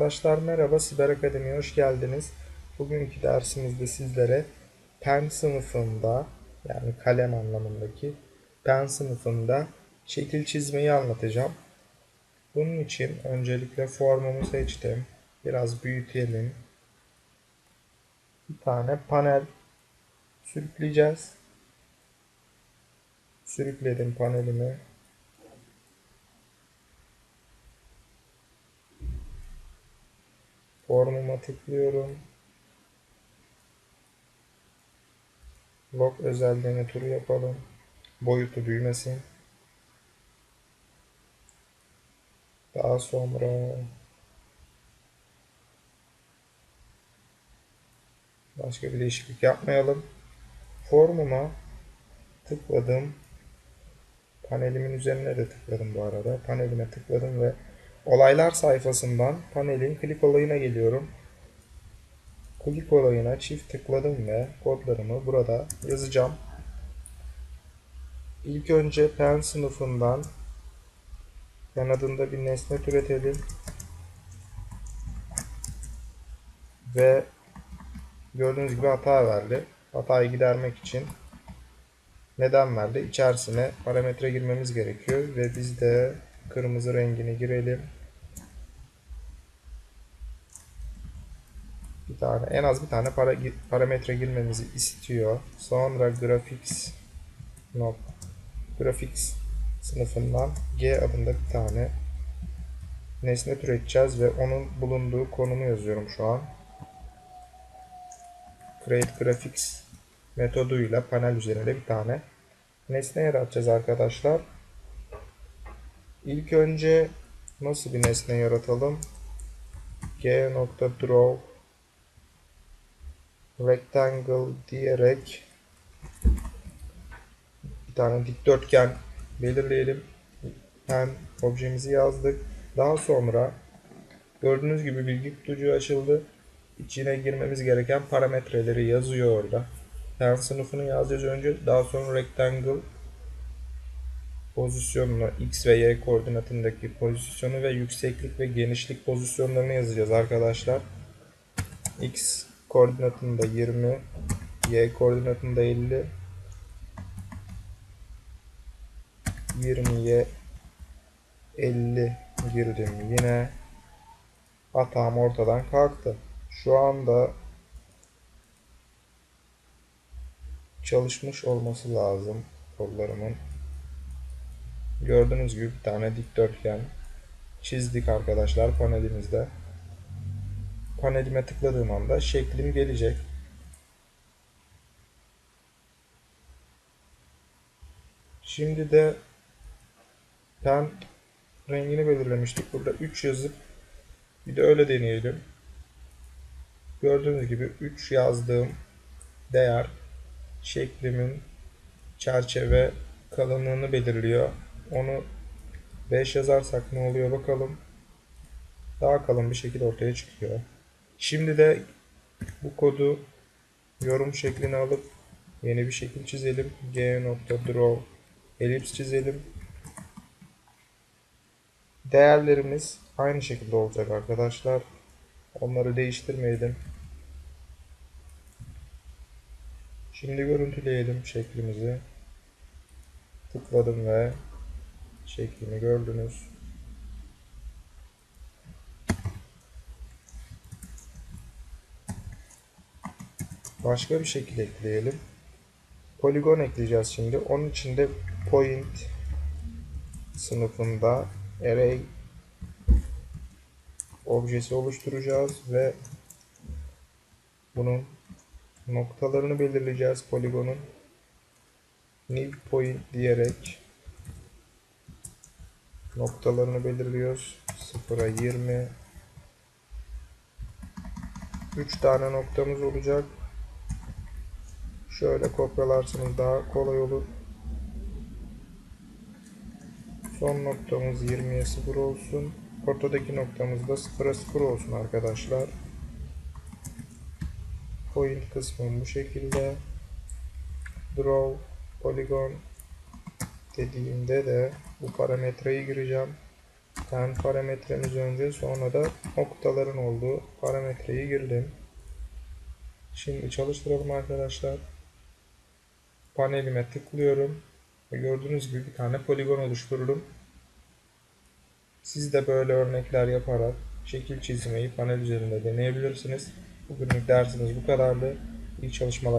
Arkadaşlar merhaba Siber Akademi'ye hoş geldiniz. Bugünkü dersimizde sizlere pen sınıfında yani kalem anlamındaki pen sınıfında şekil çizmeyi anlatacağım. Bunun için öncelikle formumu seçtim. Biraz büyütelim. Bir tane panel sürükleyeceğiz. Sürükledim panelimi. Formuma tıklıyorum. Log özelliğine turu yapalım. Boyutu büyümesin. Daha sonra başka bir değişiklik yapmayalım. Formuma tıkladım. Panelimin üzerine de tıkladım bu arada. Panelime tıkladım ve olaylar sayfasından panelin klik olayına geliyorum. Klik olayına çift tıkladım ve kodlarımı burada yazacağım. İlk önce pen sınıfından pen adında bir nesne türetelim. Ve gördüğünüz gibi hata verdi. Hatayı gidermek için neden verdi? İçerisine parametre girmemiz gerekiyor ve biz de kırmızı rengini girelim. Bir tane en az bir tane para, parametre girmemizi istiyor. Sonra graphics not graphics sınıfından G adında bir tane nesne türeteceğiz ve onun bulunduğu konumu yazıyorum şu an. Create graphics metoduyla panel üzerinde bir tane nesne yaratacağız arkadaşlar. İlk önce nasıl bir nesne yaratalım? g.draw rectangle diyerek bir tane dikdörtgen belirleyelim. Pen objemizi yazdık. Daha sonra gördüğünüz gibi bilgi kutucuğu açıldı. İçine girmemiz gereken parametreleri yazıyor orada. Pen sınıfını yazacağız önce. Daha sonra rectangle pozisyonunu x ve y koordinatındaki pozisyonu ve yükseklik ve genişlik pozisyonlarını yazacağız arkadaşlar. x koordinatında 20, y koordinatında 50, 20'ye 50 girdim yine. Hatam ortadan kalktı. Şu anda çalışmış olması lazım kollarımın. Gördüğünüz gibi bir tane dikdörtgen çizdik arkadaşlar panelimizde. Panelime tıkladığım anda şeklim gelecek. Şimdi de pen rengini belirlemiştik. Burada 3 yazıp bir de öyle deneyelim. Gördüğünüz gibi 3 yazdığım değer şeklimin çerçeve kalınlığını belirliyor. Onu 5 yazarsak ne oluyor bakalım. Daha kalın bir şekil ortaya çıkıyor. Şimdi de bu kodu yorum şeklini alıp yeni bir şekil çizelim. g.draw elips çizelim. Değerlerimiz aynı şekilde olacak arkadaşlar. Onları değiştirmeyelim. Şimdi görüntüleyelim şeklimizi. Tıkladım ve şeklini gördünüz. Başka bir şekil ekleyelim. Poligon ekleyeceğiz şimdi. Onun için de point sınıfında array objesi oluşturacağız ve bunun noktalarını belirleyeceğiz poligonun new point diyerek noktalarını belirliyoruz. 0'a 20 3 tane noktamız olacak. Şöyle kopyalarsanız daha kolay olur. Son noktamız 20'ye 0 olsun. Ortadaki noktamız da 0'a 0 olsun arkadaşlar. Point kısmı bu şekilde. Draw polygon dediğimde de bu parametreyi gireceğim ten parametremiz önce sonra da noktaların olduğu parametreyi girdim. Şimdi çalıştıralım arkadaşlar. Panelime tıklıyorum. Gördüğünüz gibi bir tane poligon oluştururum. Siz de böyle örnekler yaparak şekil çizmeyi panel üzerinde deneyebilirsiniz. Bugünlük dersimiz bu kadardı. İyi çalışmalar.